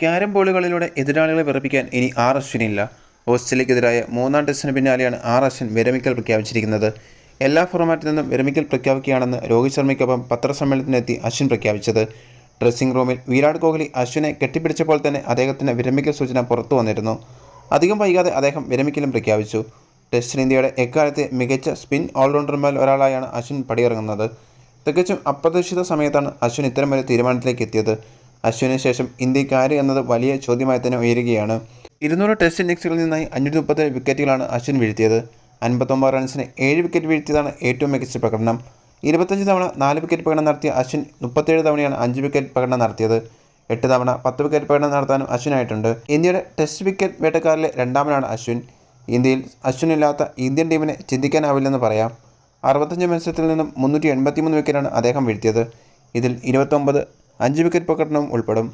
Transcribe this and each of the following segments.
Carrom ബോളുകളിലൂടെ എതിരാളികളെ വിറപ്പിക്കാൻ ഇനി R അശ്വിനില്ല ഓസ്ട്രേലിയക്കെതിരായ മൂന്നാം ടെസ്റ്റിന് പിന്നാലെയാണ് ആർ അശ്വിൻ വിരമിക്കൽ പ്രഖ്യാപിച്ചിരിക്കുന്നത്. എല്ലാ ഫോർമാറ്റിൽ നിന്നും വിരമിക്കൽ പ്രഖ്യാപിക്കുകയാണെന്ന് രോഹിത് ശർമ്മയ്ക്കൊപ്പം പത്രസമ്മേളനത്തിനെത്തി അശ്വിൻ പ്രഖ്യാപിച്ചത്. ഡ്രസ്സിംഗ് റൂമിൽ വിരാട് കോഹ്ലി അശ്വിനെ കെട്ടിപ്പിടിച്ചപ്പോൾ തന്നെ അദ്ദേഹത്തിന് വിരമിക്കൽ സൂചന പുറത്തു വന്നിരുന്നു. അധികം വൈകാതെ അദ്ദേഹം വിരമിക്കലും പ്രഖ്യാപിച്ചു. ടെസ്റ്റിൽ ഇന്ത്യയുടെ എക്കാലത്തെ മികച്ച സ്പിൻ ഓൾറൗണ്ടർമാരിൽ ഒരാളായാണ് അശ്വിൻ പടിയിറങ്ങുന്നത്. തികച്ചും അപ്രതീക്ഷിത സമയത്താണ് അശ്വിൻ ഇത്തരമൊരു തീരുമാനത്തിലേക്ക് എത്തിയത്. അശ്വിന് ശേഷം ഇന്ത്യയ്ക്ക് ആര് എന്നത് വലിയ ചോദ്യമായി തന്നെ ഉയരുകയാണ്. ഇരുന്നൂറ് ടെസ്റ്റ് ഇന്നിങ്സുകളിൽ നിന്നായി അഞ്ഞൂറ്റി മുപ്പത്തേഴ് വിക്കറ്റുകളാണ് അശ്വിൻ വീഴ്ത്തിയത്. അൻപത്തൊമ്പത് റൺസിന് ഏഴ് വിക്കറ്റ് വീഴ്ത്തിയതാണ് ഏറ്റവും മികച്ച പ്രകടനം. ഇരുപത്തഞ്ച് തവണ നാല് വിക്കറ്റ് പ്രകടനം നടത്തിയ അശ്വിൻ മുപ്പത്തേഴ് തവണയാണ് അഞ്ച് വിക്കറ്റ് പ്രകടനം നടത്തിയത്. എട്ട് തവണ പത്ത് വിക്കറ്റ് പ്രകടനം നടത്താനും അശ്വിനായിട്ടുണ്ട്. ഇന്ത്യയുടെ ടെസ്റ്റ് വിക്കറ്റ് വേട്ടക്കാരിലെ രണ്ടാമനാണ് അശ്വിൻ. ഇന്ത്യയിൽ അശ്വിനില്ലാത്ത ഇന്ത്യൻ ടീമിനെ ചിന്തിക്കാനാവില്ലെന്ന് പറയാം. അറുപത്തഞ്ച് മത്സരത്തിൽ നിന്നും മുന്നൂറ്റി എൺപത്തിമൂന്ന് വിക്കറ്റാണ് അദ്ദേഹം വീഴ്ത്തിയത്. ഇതിൽ ഇരുപത്തൊമ്പത് അഞ്ച് വിക്കറ്റ് പ്രകടനവും ഉൾപ്പെടും.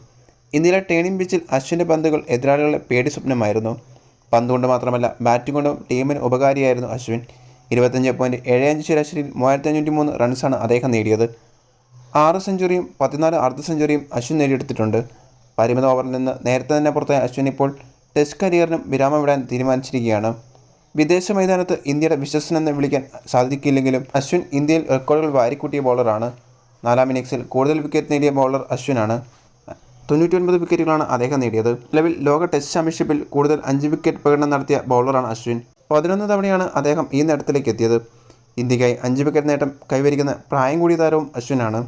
ഇന്ത്യയിലെ ടേണിംഗ് പിച്ചിൽ അശ്വിന്റെ പന്തുകൾ എതിരാളികളെ പേടി സ്വപ്നമായിരുന്നു. പന്ത് കൊണ്ട് മാത്രമല്ല ബാറ്റിംഗ് കൊണ്ടും ടീമിന് ഉപകാരിയായിരുന്നു അശ്വിൻ. ഇരുപത്തഞ്ച് പോയിന്റ് ഏഴ് അഞ്ച് ശരാശരിയിൽ മൂവായിരത്തി അഞ്ഞൂറ്റി മൂന്ന് റൺസാണ് അദ്ദേഹം നേടിയത്. ആറ് സെഞ്ചുറിയും പതിനാല് അർദ്ധ സെഞ്ചുറിയും അശ്വിൻ നേടിയെടുത്തിട്ടുണ്ട്. പരിമിത ഓവറിൽ നിന്ന് നേരത്തെ തന്നെ പുറത്തായ അശ്വിൻ ഇപ്പോൾ ടെസ്റ്റ് കരിയറിനും വിരാമമിടാൻ തീരുമാനിച്ചിരിക്കുകയാണ്. വിദേശ മൈതാനത്ത് ഇന്ത്യയുടെ വിശ്വസനെന്ന് വിളിക്കാൻ സാധിക്കില്ലെങ്കിലും അശ്വിൻ ഇന്ത്യയിൽ റെക്കോർഡുകൾ വാരിക്കൂട്ടിയ ബോളറാണ് നാലാം ഇന്നിംഗ്സിൽ കൂടുതൽ വിക്കറ്റ് നേടിയ ബൗളർ അശ്വിനാണ്. തൊണ്ണൂറ്റിയൊൻപത് വിക്കറ്റുകളാണ് അദ്ദേഹം നേടിയത്. നിലവിൽ ലോക ടെസ്റ്റ് ചാമ്പ്യൻഷിപ്പിൽ കൂടുതൽ അഞ്ച് വിക്കറ്റ് പ്രകടനം നടത്തിയ ബൗളറാണ് അശ്വിൻ. പതിനൊന്ന് തവണയാണ് അദ്ദേഹം ഈ നേട്ടത്തിലേക്ക് എത്തിയത്. ഇന്ത്യക്കായി അഞ്ച് വിക്കറ്റ് നേട്ടം കൈവരിക്കുന്ന പ്രായം കൂടിയ താരവും അശ്വിനാണ്.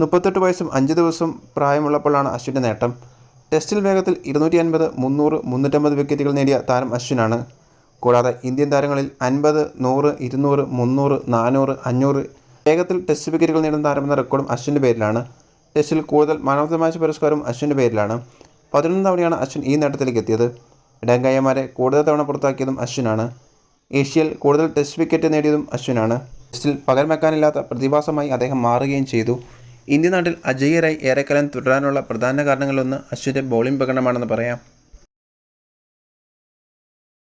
മുപ്പത്തെട്ട് വയസ്സും അഞ്ച് ദിവസവും പ്രായമുള്ളപ്പോഴാണ് അശ്വിന്റെ നേട്ടം. ടെസ്റ്റിൽ വേഗത്തിൽ ഇരുന്നൂറ്റി അൻപത് മുന്നൂറ് മുന്നൂറ്റമ്പത് വിക്കറ്റുകൾ നേടിയ താരം അശ്വിനാണ്. കൂടാതെ ഇന്ത്യൻ താരങ്ങളിൽ അൻപത് നൂറ് ഇരുന്നൂറ് മുന്നൂറ് നാനൂറ് അഞ്ഞൂറ് വേഗത്തിൽ ടെസ്റ്റ് വിക്കറ്റുകൾ നേടുന്ന താരമെന്ന റെക്കോർഡും അശ്വിന്റെ പേരിലാണ്. ടെസ്റ്റിൽ കൂടുതൽ മാൻ ഓഫ് ദ മാച്ച് പുരസ്കാരം അശ്വിന്റെ പേരിലാണ്. പതിനൊന്ന് തവണയാണ് അശ്വിൻ ഈ നേട്ടത്തിലേക്ക് എത്തിയത്. ഇടങ്കയ്യമാരെ കൂടുതൽ തവണ പുറത്താക്കിയതും അശ്വിനാണ്. ഏഷ്യയിൽ കൂടുതൽ ടെസ്റ്റ് വിക്കറ്റ് നേടിയതും അശ്വിനാണ്. ടെസ്റ്റിൽ പകരം വെക്കാനില്ലാത്ത പ്രതിഭാസമായി അദ്ദേഹം മാറുകയും ചെയ്തു. ഇന്ത്യ നാട്ടിൽ അജയ്യരായി ഏറെക്കാലം തുടരാനുള്ള പ്രധാന കാരണങ്ങളിലൊന്ന് അശ്വിന്റെ ബൗളിംഗ് പ്രകടനമാണെന്ന് പറയാം.